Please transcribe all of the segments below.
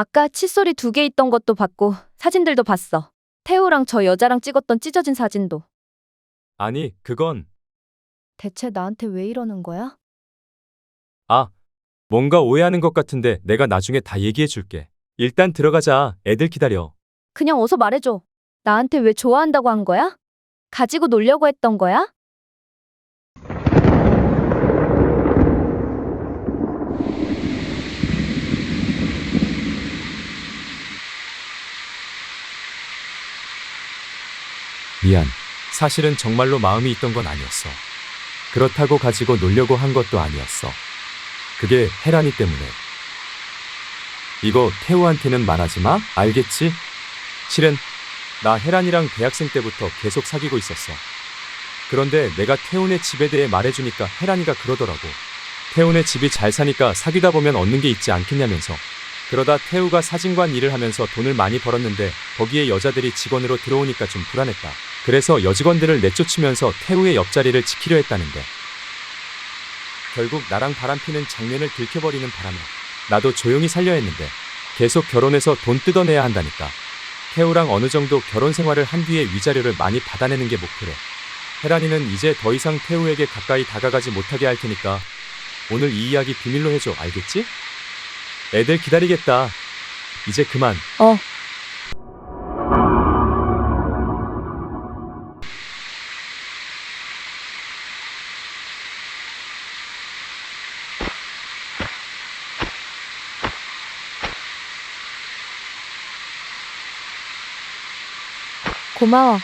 아까 칫솔이 두 개 있던 것도 봤고 사진들도 봤어. 태우랑 저 여자랑 찍었던 찢어진 사진도. 아니, 그건 대체 나한테 왜 이러는 거야? 아, 뭔가 오해하는 것 같은데 내가 나중에 다 얘기해 줄게. 일단 들어가자. 애들 기다려. 그냥 어서 말해줘. 나한테 왜 좋아한다고 한 거야? 가지고 놀려고 했던 거야? 미안. 사실은 정말로 마음이 있던 건 아니었어. 그렇다고 가지고 놀려고 한 것도 아니었어. 그게 혜란이 때문에. 이거 태우한테는 말하지 마. 알겠지? 실은 나 혜란이랑 대학생 때부터 계속 사귀고 있었어. 그런데 내가 태훈의 집에 대해 말해주니까 혜란이가 그러더라고. 태훈의 집이 잘 사니까 사귀다 보면 얻는 게 있지 않겠냐면서. 그러다 태우가 사진관 일을 하면서 돈을 많이 벌었는데 거기에 여자들이 직원으로 들어오니까 좀 불안했다. 그래서 여직원들을 내쫓으면서 태우의 옆자리를 지키려 했다는데. 결국 나랑 바람피는 장면을 들켜버리는 바람에 나도 조용히 살려 했는데 계속 결혼해서 돈 뜯어내야 한다니까. 태우랑 어느 정도 결혼 생활을 한 뒤에 위자료를 많이 받아내는 게 목표래. 혜란이는 이제 더 이상 태우에게 가까이 다가가지 못하게 할 테니까 오늘 이 이야기 비밀로 해줘. 알겠지? 애들 기다리겠다. 이제 그만. 어. 고마워.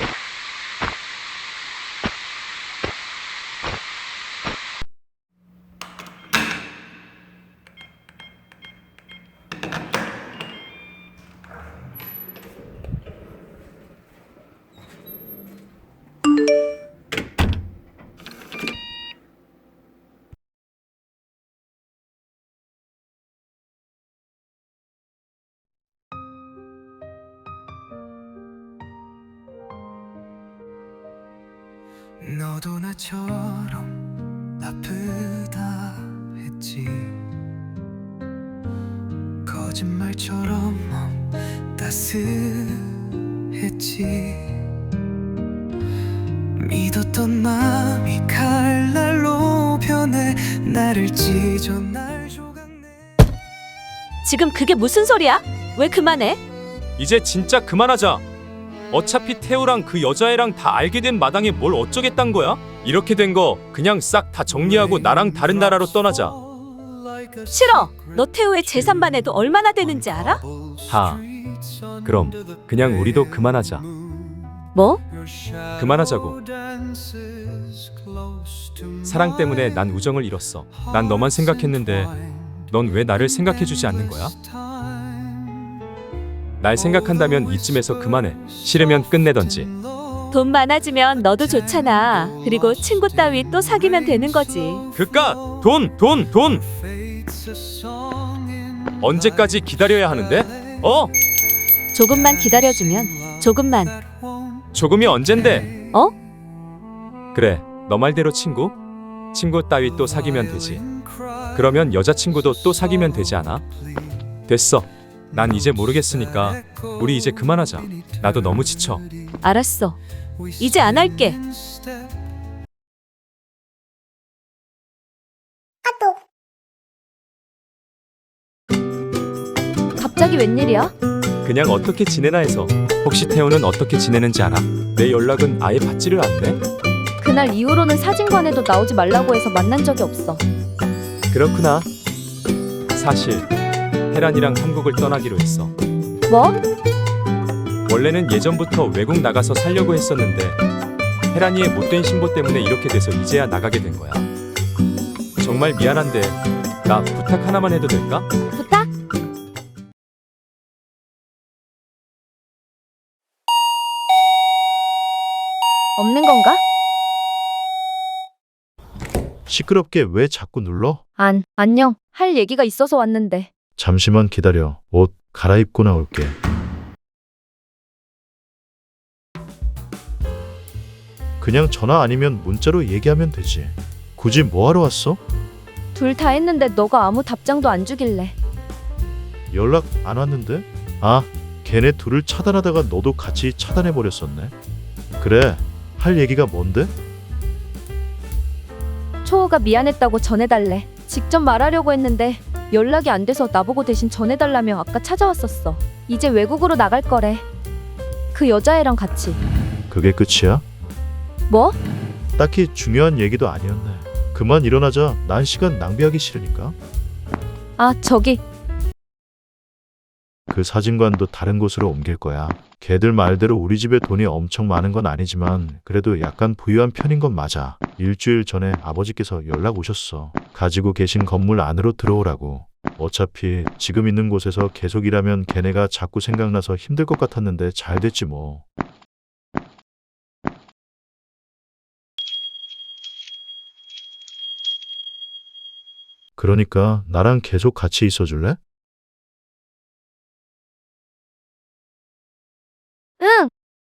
너도 나처럼 아프다 했지 거짓말처럼 어, 따스했지 믿었던 마음이 칼날로 변해 나를 찢어 날 조각내 지금 그게 무슨 소리야? 왜 그만해? 이제 진짜 그만하자. 어차피 태우랑 그 여자애랑 다 알게 된 마당에 뭘 어쩌겠단 거야? 이렇게 된 거 그냥 싹 다 정리하고 나랑 다른 나라로 떠나자. 싫어. 너 태우의 재산만 해도 얼마나 되는지 알아? 하. 그럼 그냥 우리도 그만하자. 뭐? 그만하자고. 사랑 때문에 난 우정을 잃었어. 난 너만 생각했는데 넌 왜 나를 생각해주지 않는 거야? 날 생각한다면 이쯤에서 그만해. 싫으면 끝내던지. 돈 많아지면 너도 좋잖아. 그리고 친구 따위 또 사귀면 되는 거지. 그깟 돈, 돈, 돈. 언제까지 기다려야 하는데? 어? 조금만 기다려주면 조금만. 조금이 언젠데? 어? 그래, 너 말대로 친구? 친구 따위 또 사귀면 되지. 그러면 여자친구도 또 사귀면 되지 않아? 됐어. 난 이제 모르겠으니까 우리 이제 그만하자. 나도 너무 지쳐. 알았어. 이제 안 할게. 갑자기 웬일이야? 그냥 어떻게 지내나 해서. 혹시 태호는 어떻게 지내는지 알아? 내 연락은 아예 받지를 않네. 그날 이후로는 사진관에도 나오지 말라고 해서 만난 적이 없어. 그렇구나. 사실 혜란이랑 한국을 떠나기로 했어. 뭐? 원래는 예전부터 외국 나가서 살려고 했었는데 혜란이의 못된 신보 때문에 이렇게 돼서 이제야 나가게 된 거야. 정말 미안한데 나 부탁 하나만 해도 될까? 부탁? 없는 건가? 시끄럽게 왜 자꾸 눌러? 안, 안녕. 할 얘기가 있어서 왔는데. 잠시만 기다려. 옷 갈아입고 나올게. 그냥 전화 아니면 문자로 얘기하면 되지. 굳이 뭐하러 왔어? 둘 다 했는데 너가 아무 답장도 안 주길래. 연락 안 왔는데? 아, 걔네 둘을 차단하다가 너도 같이 차단해 버렸었네. 그래. 할 얘기가 뭔데? 초호가 미안했다고 전해달래. 직접 말하려고 했는데 연락이 안 돼서 나보고 대신 전해달라며 아까 찾아왔었어. 이제 외국으로 나갈 거래. 그 여자애랑 같이. 그게 끝이야? 뭐? 딱히 중요한 얘기도 아니었네. 그만 일어나자. 난 시간 낭비하기 싫으니까. 아, 저기 그 사진관도 다른 곳으로 옮길 거야. 걔들 말대로 우리 집에 돈이 엄청 많은 건 아니지만 그래도 약간 부유한 편인 건 맞아. 일주일 전에 아버지께서 연락 오셨어. 가지고 계신 건물 안으로 들어오라고. 어차피 지금 있는 곳에서 계속 일하면 걔네가 자꾸 생각나서 힘들 것 같았는데 잘 됐지 뭐. 그러니까 나랑 계속 같이 있어 줄래?